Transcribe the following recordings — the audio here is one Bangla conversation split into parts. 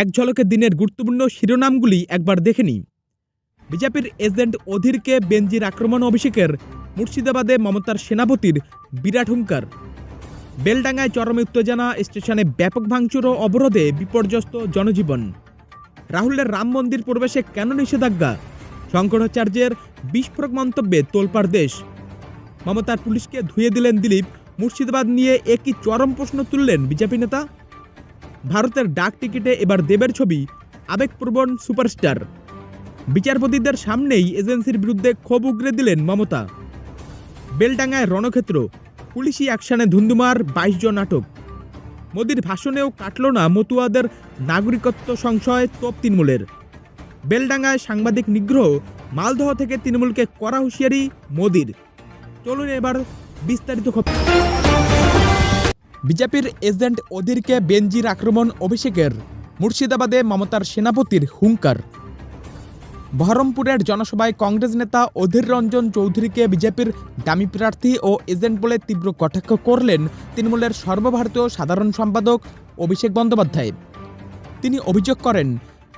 এক ঝলকে দিনের গুরুত্বপূর্ণ শিরোনামগুলি একবার দেখে নিই। বিজেপির এজেন্ট অধীরকে বেঞ্জির আক্রমণ অভিষেকের মুর্শিদাবাদে মমতার সেনাপতির বিরাট হুঙ্কার। বেলডাঙ্গায় চরমে উত্তেজনা, স্টেশনে ব্যাপক ভাঙচুর ও অবরোধে বিপর্যস্ত জনজীবন। রাহুলের রাম মন্দির প্রবেশে কেন নিষেধাজ্ঞা? শঙ্করাচার্যের বিস্ফোরক মন্তব্যে তোলপাড় দেশ। মমতার পুলিশকে ধুয়ে দিলেন দিলীপ, মুর্শিদাবাদ নিয়ে একই চরম প্রশ্ন তুললেন বিজেপি নেতা ভারতের ডাক টিকিটে এবার দেবের ছবি আবেগপ্রবণ সুপারস্টার। বিচারপতিদের সামনেই এজেন্সির বিরুদ্ধে ক্ষোভ উগরে দিলেন মমতা। বেলডাঙ্গায় রণক্ষেত্র, পুলিশি অ্যাকশানে ধুন্ধুমার বাইশ জন আটক। মোদির ভাষণেও কাটল না মতুয়াদের নাগরিকত্ব সংশয় তোপ তৃণমূলের। বেলডাঙ্গায় সাংবাদিক নিগ্রহ, মালদহ থেকে তৃণমূলকে করা হুঁশিয়ারি মোদির। চলুন এবার বিস্তারিত খবর। বিজেপির এজেন্ট অধীরকে বেঞ্জির আক্রমণ অভিষেকের, মুর্শিদাবাদে মমতার সেনাপতির হুঙ্কার। বহরমপুরের জনসভায় কংগ্রেস নেতা অধীর রঞ্জন চৌধুরীকে বিজেপির দামি প্রার্থী ও এজেন্ট বলে তীব্র কটাক্ষ করলেন তৃণমূলের সর্বভারতীয় সাধারণ সম্পাদক অভিষেক বন্দ্যোপাধ্যায়। তিনি অভিযোগ করেন,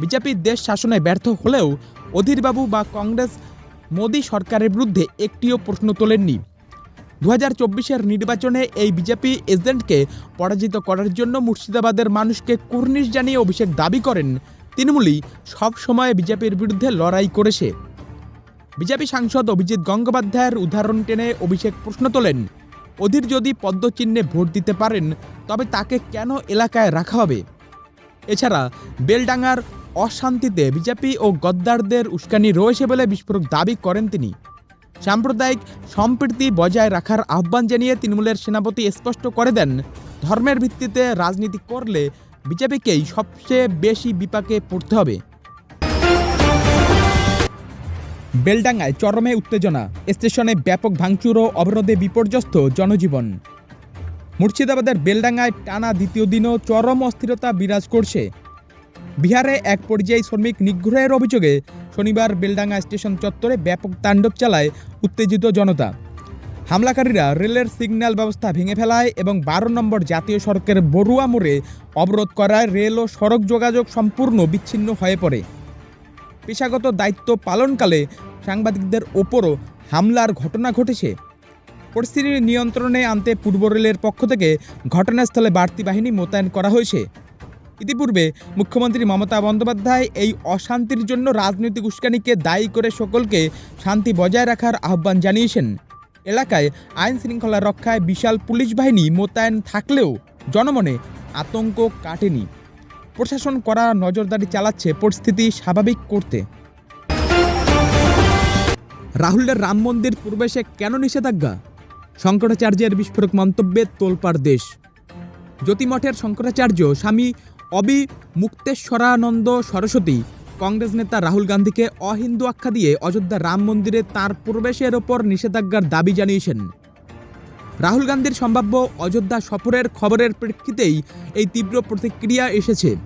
বিজেপি দেশ শাসনে ব্যর্থ হলেও অধীরবাবু বা কংগ্রেস মোদী সরকারের বিরুদ্ধে একটিও প্রশ্ন তোলেননি। দু হাজার নির্বাচনে এই বিজেপি এজেন্টকে পরাজিত করার জন্য মুর্শিদাবাদের মানুষকে কুর্নিশ জানিয়ে অভিষেক দাবি করেন তৃণমূলই। সব সময় বিজেপির বিরুদ্ধে লড়াই করেছে। বিজেপি সাংসদ অভিজিৎ গঙ্গোপাধ্যায়ের উদাহরণ টেনে অভিষেক প্রশ্ন তোলেন, অধীর যদি পদ্মচিহ্নে ভোট দিতে পারেন, তবে তাকে কেন এলাকায় রাখা হবে? এছাড়া, বেলডাঙ্গার অশান্তিতে বিজেপি ও গদ্দারদের উস্কানি রয়েছে বলে বিস্ফোরক দাবি করেন তিনি। সাম্প্রদায়িক সম্প্রীতি বজায় রাখার আহ্বান জানিয়ে তৃণমূলের সেনাপতি স্পষ্ট করে দেন, ধর্মের ভিত্তিতে রাজনীতি করলে বিজেপিকেই সবচেয়ে বেশি বিপাকে পড়তে হবে। বেলডাঙ্গায় চরমে উত্তেজনা, স্টেশনে ব্যাপক ভাঙচুর ও অবরোধে বিপর্যস্ত জনজীবন। মুর্শিদাবাদের বেলডাঙ্গায় টানা দ্বিতীয় দিনও চরম অস্থিরতা বিরাজ করছে বিহারে এক পর্যায়ী শ্রমিক নিগ্রহের অভিযোগে শনিবার বেলডাঙ্গা স্টেশন চত্বরে ব্যাপক তাণ্ডব চালায় উত্তেজিত জনতা। হামলাকারীরা রেলের সিগন্যাল ব্যবস্থা ভেঙে ফেলায় এবং বারো নম্বর জাতীয় সড়কের বড়ুয়া মোড়ে অবরোধ করায় রেল ও সড়ক যোগাযোগ সম্পূর্ণ বিচ্ছিন্ন হয়ে পড়ে। পেশাগত দায়িত্ব পালনকালে সাংবাদিকদের ওপরও হামলার ঘটনা ঘটেছে। পরিস্থিতি নিয়ন্ত্রণে আনতে পূর্ব রেলের পক্ষ থেকে ঘটনাস্থলে বাড়তি বাহিনী মোতায়েন করা হয়েছে। ইতিপূর্বে মুখ্যমন্ত্রী মমতা বন্দ্যোপাধ্যায় এই অশান্তির জন্য রাজনৈতিক উস্কানিকে দায়ী করে সকলকে শান্তি বজায় রাখার আহ্বান জানিয়েছেন। এলাকায় আইন শৃঙ্খলা রক্ষায় বিশাল পুলিশ বাহিনী মোতায়েন থাকলেও জনমনে আতঙ্ক কাটেনি। প্রশাসন করা নজরদারি চালাচ্ছে, পরিস্থিতি স্বাভাবিক করতে। রাহুলের রাম মন্দির প্রবেশে কেন নিষেধাজ্ঞা? শঙ্করাচার্যের বিস্ফোরক মন্তব্যে তোলপাড় দেশ। জ্যোতিমঠের শঙ্করাচার্য স্বামী অবি মুক্তেশ্বরানন্দ সরস্বতী, কংগ্রেস নেতা রাহুল গান্ধীকে অহিন্দু আখ্যা দিয়ে অযোধ্যা রাম মন্দিরে তার প্রবেশের ওপর নিষেধাজ্ঞার দাবি জানিয়েছেন। রাহুল গান্ধীর সম্ভাব্য অযোধ্যা সফরের খবরের প্রেক্ষিতেই এই তীব্র প্রতিক্রিয়া এসেছে।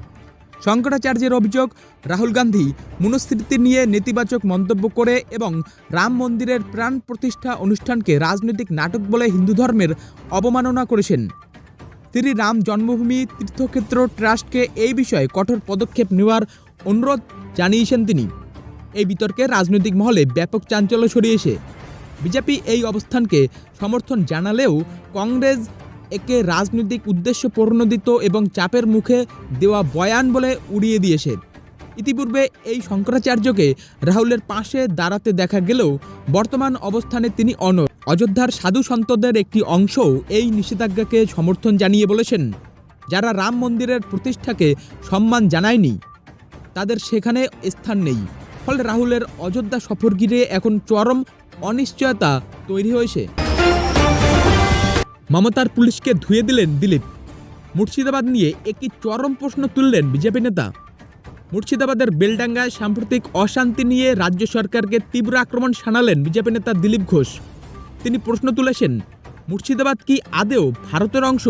শঙ্করাচার্যের অভিযোগ, রাহুল গান্ধী মনুস্মৃতি নিয়ে নেতিবাচক মন্তব্য করে এবং রাম মন্দিরের প্রাণ প্রতিষ্ঠা অনুষ্ঠানকে রাজনৈতিক নাটক বলে হিন্দু ধর্মের অবমাননা করেছেন। শ্রী রাম জন্মভূমি তীর্থক্ষেত্র ট্রাস্টকে এই বিষয়ে কঠোর পদক্ষেপ নেওয়ার অনুরোধ জানিয়েছেন তিনি। এই বিতর্কে রাজনৈতিক মহলে ব্যাপক চাঞ্চল্য ছড়িয়েছে বিজেপি এই অবস্থানকে সমর্থন জানালেও কংগ্রেস একে রাজনৈতিক উদ্দেশ্য প্রণোদিত এবং চাপের মুখে দেওয়া বয়ান বলে উড়িয়ে দিয়েছে। ইতিপূর্বে এই শঙ্করাচার্যকে রাহুলের পাশে দাঁড়াতে দেখা গেলেও বর্তমান অবস্থানে তিনি অনর অযোধ্যার সাধু সন্তদের একটি অংশও এই নিষেধাজ্ঞাকে সমর্থন জানিয়ে বলেছেন, যারা রাম মন্দিরের প্রতিষ্ঠাকে সম্মান জানায়নি। তাদের সেখানে স্থান নেই। ফলে রাহুলের অযোধ্যা সফর ঘিরে এখন চরম অনিশ্চয়তা তৈরি হয়েছে। মমতার পুলিশকে ধুয়ে দিলেন দিলীপ। মুর্শিদাবাদ নিয়ে একটি চরম প্রশ্ন তুললেন বিজেপি নেতা। মুর্শিদাবাদের বেলডাঙ্গায় সাম্প্রতিক অশান্তি নিয়ে রাজ্য সরকারকে তীব্র আক্রমণ শানালেন বিজেপি নেতা দিলীপ ঘোষ। তিনি প্রশ্ন তুলেছেন, মুর্শিদাবাদ কি আদেও ভারতের অংশ?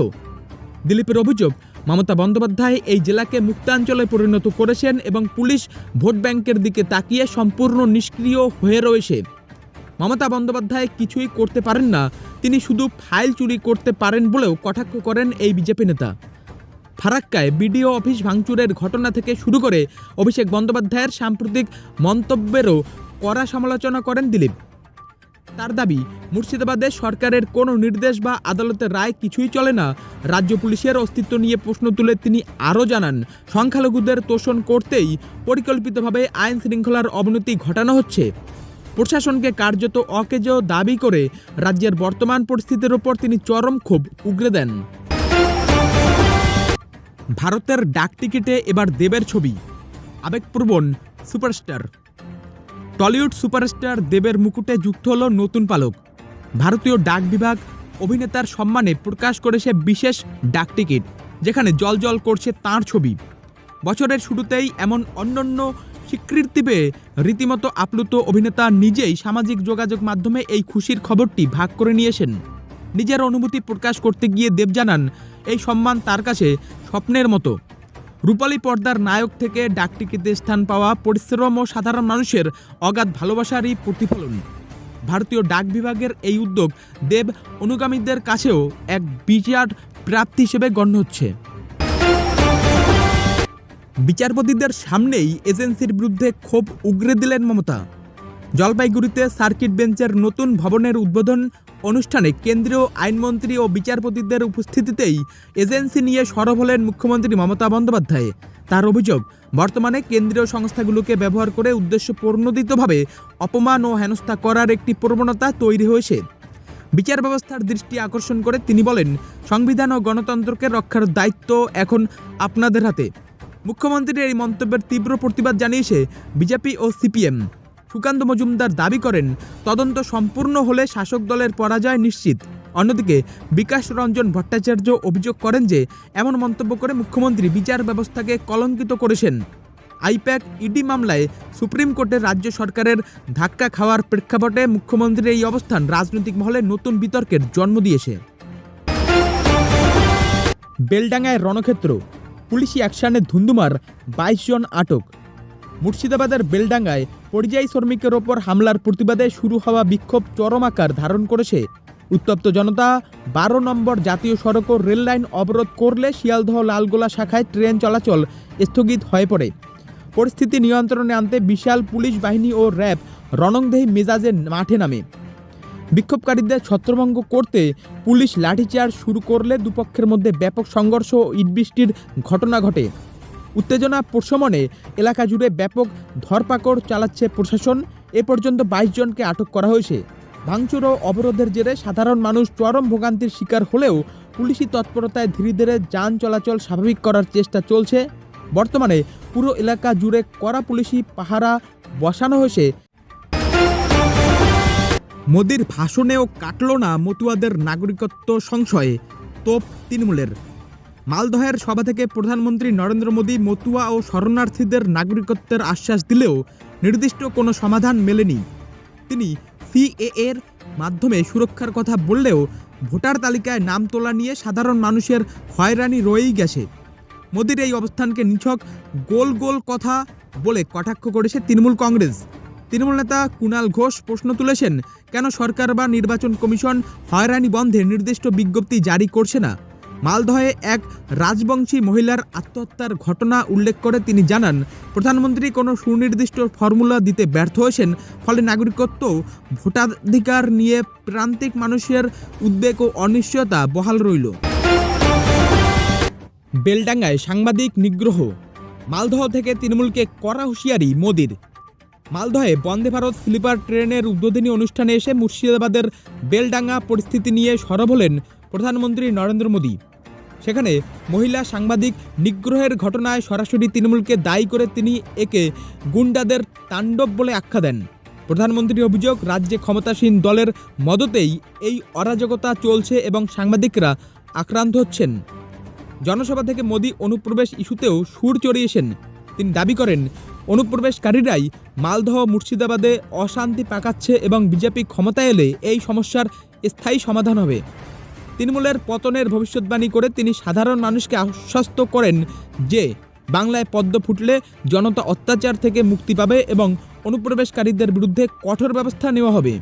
দিলীপের অভিযোগ, মমতা বন্দ্যোপাধ্যায় এই জেলাকে মুক্তাঞ্চলে পরিণত করেছেন এবং পুলিশ ভোট ব্যাংকের দিকে তাকিয়ে সম্পূর্ণ নিষ্ক্রিয় হয়ে রয়েছে। মমতা বন্দ্যোপাধ্যায় কিছুই করতে পারেন না, তিনি শুধু ফাইল চুরি করতে পারেন বলেও কটাক্ষ করেন এই বিজেপি নেতা। ফারাক্কায় বিডিও অফিস ভাঙচুরের ঘটনা থেকে শুরু করে অভিষেক বন্দ্যোপাধ্যায়ের সাম্প্রতিক মন্তব্যেরও কড়া সমালোচনা করেন দিলীপ। তার দাবি, মুর্শিদাবাদে সরকারের কোনো নির্দেশ বা আদালতের রায় কিছুই চলে না। রাজ্য পুলিশের অস্তিত্ব নিয়ে প্রশ্ন তুলে তিনি আরও জানান, সংখ্যালঘুদের তোষণ করতেই পরিকল্পিতভাবে আইন শৃঙ্খলার অবনতি ঘটানো হচ্ছে। প্রশাসনকে কার্যত অকেজ দাবি করে রাজ্যের বর্তমান পরিস্থিতির ওপর তিনি চরম ক্ষোভ উগরে দেন। ভারতের ডাকটিকিটে এবার দেবের ছবি। আবেগপ্রবণ সুপারস্টার। টলিউড সুপারস্টার দেবের মুকুটে যুক্ত হলো নতুন পালক। ভারতীয় ডাক বিভাগ অভিনেতার সম্মানে প্রকাশ করেছে বিশেষ ডাকটিকিট যেখানে জল করছে তাঁর ছবি। বছরের শুরুতেই এমন অন্যান্য স্বীকৃতি পেয়ে রীতিমতো আপ্লুত অভিনেতা নিজেই সামাজিক যোগাযোগ মাধ্যমে এই খুশির খবরটি ভাগ করে নিয়েছেন। নিজের অনুভূতি প্রকাশ করতে গিয়ে দেব জানান, এই সম্মান তার কাছে স্বপ্নের মতো। রূপালী পর্দার নায়ক থেকে ডাকটিকিতে স্থান পাওয়া পরিশ্রম ও সাধারণ মানুষের অগাধ ভালোবাসারই প্রতিফলন। ভারতীয় ডাক বিভাগের এই উদ্যোগ দেব অনুগামীদের কাছেও এক বিচার প্রাপ্তি হিসেবে গণ্য হচ্ছে। বিচারপতিদের সামনেই এজেন্সির বিরুদ্ধে ক্ষোভ উগরে দিলেন মমতা। জলপাইগুড়িতে সার্কিট বেঞ্চের নতুন ভবনের উদ্বোধন অনুষ্ঠানে কেন্দ্রীয় আইনমন্ত্রী ও বিচারপতিদের উপস্থিতিতেই এজেন্সি নিয়ে সরব হলেন মুখ্যমন্ত্রী মমতা বন্দ্যোপাধ্যায়। তার অভিযোগ, বর্তমানে কেন্দ্রীয় সংস্থাগুলোকে ব্যবহার করে উদ্দেশ্য প্রণোদিতভাবে অপমান ও হেনস্থা করার একটি প্রবণতা তৈরি হয়েছে। বিচার ব্যবস্থার দৃষ্টি আকর্ষণ করে তিনি বলেন, সংবিধান ও গণতন্ত্রকে রক্ষার দায়িত্ব এখন আপনাদের হাতে। মুখ্যমন্ত্রীর এই মন্তব্যের তীব্র প্রতিবাদ জানিয়েছে বিজেপি ও সিপিএম। সুকান্ত মজুমদার দাবি করেন, তদন্ত সম্পূর্ণ হলে শাসক দলের পরাজয় নিশ্চিত। অন্যদিকে, বিকাশ রঞ্জন ভট্টাচার্য অভিযোগ করেন যে, এমন মন্তব্য করে মুখ্যমন্ত্রী বিচার ব্যবস্থাকে কলঙ্কিত করেছেন। আইপ্যাক ইডি মামলায় সুপ্রিম কোর্টে রাজ্য সরকারের ধাক্কা খাওয়ার প্রেক্ষাপটে মুখ্যমন্ত্রীর এই অবস্থান রাজনৈতিক মহলে নতুন বিতর্কের জন্ম দিয়েছে। বেলডাঙ্গায় রণক্ষেত্র, পুলিশি অ্যাকশনে ধুন্ধুমার বাইশ জন আটক। মুর্শিদাবাদের বেলডাঙ্গায় পরিযায়ী শ্রমিকের ওপর হামলার প্রতিবাদে শুরু হওয়া বিক্ষোভ চরম আকার ধারণ করেছে। উত্তপ্ত জনতা বারো নম্বর জাতীয় সড়ক ও রেললাইন অবরোধ করলে শিয়ালদহ লালগোলা শাখায় ট্রেন চলাচল স্থগিত হয়ে পড়ে। পরিস্থিতি নিয়ন্ত্রণে আনতে বিশাল পুলিশ বাহিনী ও র্যাব রণংদেহী মেজাজে মাঠে নামে। বিক্ষোভকারীদের ছত্রভঙ্গ করতে পুলিশ লাঠিচার্জ শুরু করলে দুপক্ষের মধ্যে ব্যাপক সংঘর্ষ ও ইটবৃষ্টির ঘটনা ঘটে। উত্তেজনা প্রশমনে এলাকা জুড়ে ব্যাপক ধরপাকড় চালাচ্ছে প্রশাসন। এ পর্যন্ত বাইশ জনকে আটক করা হয়েছে। ভাঙচুর ও অবরোধের জেরে সাধারণ মানুষ চরম ভোগান্তির শিকার হলেও পুলিশি তৎপরতায় ধীরে ধীরে যান চলাচল স্বাভাবিক করার চেষ্টা চলছে। বর্তমানে পুরো এলাকা জুড়ে কড়া পুলিশি পাহারা বসানো হয়েছে। মোদির ভাষণেও কাটল না মতুয়াদের নাগরিকত্ব সংশয়ে। তোপ তৃণমূলের মালদহের সভা থেকে প্রধানমন্ত্রী নরেন্দ্র মোদী মতুয়া ও শরণার্থীদের নাগরিকত্বের আশ্বাস দিলেও নির্দিষ্ট কোনো সমাধান মেলেনি। তিনি সিএ এর মাধ্যমে সুরক্ষার কথা বললেও ভোটার তালিকায় নাম তোলা নিয়ে সাধারণ মানুষের হয়রানি রয়েই গেছে। মোদির এই অবস্থানকে নিছক গোল গোল কথা বলে কটাক্ষ করেছে তৃণমূল কংগ্রেস। তৃণমূল নেতা কুণাল ঘোষ প্রশ্ন তুলেছেন, কেন সরকার বা নির্বাচন কমিশন হয়রানি বন্ধে নির্দিষ্ট বিজ্ঞপ্তি জারি করছে না? মালদহে এক রাজবংশী মহিলার আত্মহত্যার ঘটনা উল্লেখ করে তিনি জানান, প্রধানমন্ত্রী কোনো সুনির্দিষ্ট ফর্মুলা দিতে ব্যর্থ হয়েছেন, ফলে নাগরিকত্ব ভোটাধিকার নিয়ে প্রান্তিক মানুষের উদ্বেগ ও অনিশ্চয়তা বহাল রইল। বেলডাঙ্গায় সাংবাদিক নিগ্রহ, মালদহ থেকে তৃণমূলকে কড়া হুঁশিয়ারি মোদির। মালদহে বন্দে ভারত স্লিপার ট্রেনের উদ্বোধনী অনুষ্ঠানে এসে মুর্শিদাবাদের বেলডাঙ্গা পরিস্থিতি নিয়ে সরব হলেন প্রধানমন্ত্রী নরেন্দ্র মোদী। সেখানে মহিলা সাংবাদিক নিগ্রহের ঘটনায় সরাসরি তৃণমূলকে দায়ী করে তিনি একে গুন্ডাদের তাণ্ডব বলে আখ্যা দেন। প্রধানমন্ত্রীর অভিযোগ, রাজ্যে ক্ষমতাসীন দলের মদতেই এই অরাজকতা চলছে এবং সাংবাদিকরা আক্রান্ত হচ্ছেন। জনসভা থেকে মোদী অনুপ্রবেশ ইস্যুতেও সুর চড়িয়েছেন তিনি দাবি করেন, অনুপ্রবেশকারীরাই মালদহ, মুর্শিদাবাদে অশান্তি পাকাচ্ছে এবং বিজেপি ক্ষমতায় এলে এই সমস্যার স্থায়ী সমাধান হবে। তৃণমূলের পতনের ভবিষ্যৎবাণী করে তিনি সাধারণ মানুষকে আশ্বস্ত করেন যে বাংলায় পদ্ম ফুটলে জনতা অত্যাচার থেকে মুক্তি পাবে এবং অনুপ্রবেশকারীদের বিরুদ্ধে কঠোর ব্যবস্থা নেওয়া হবে।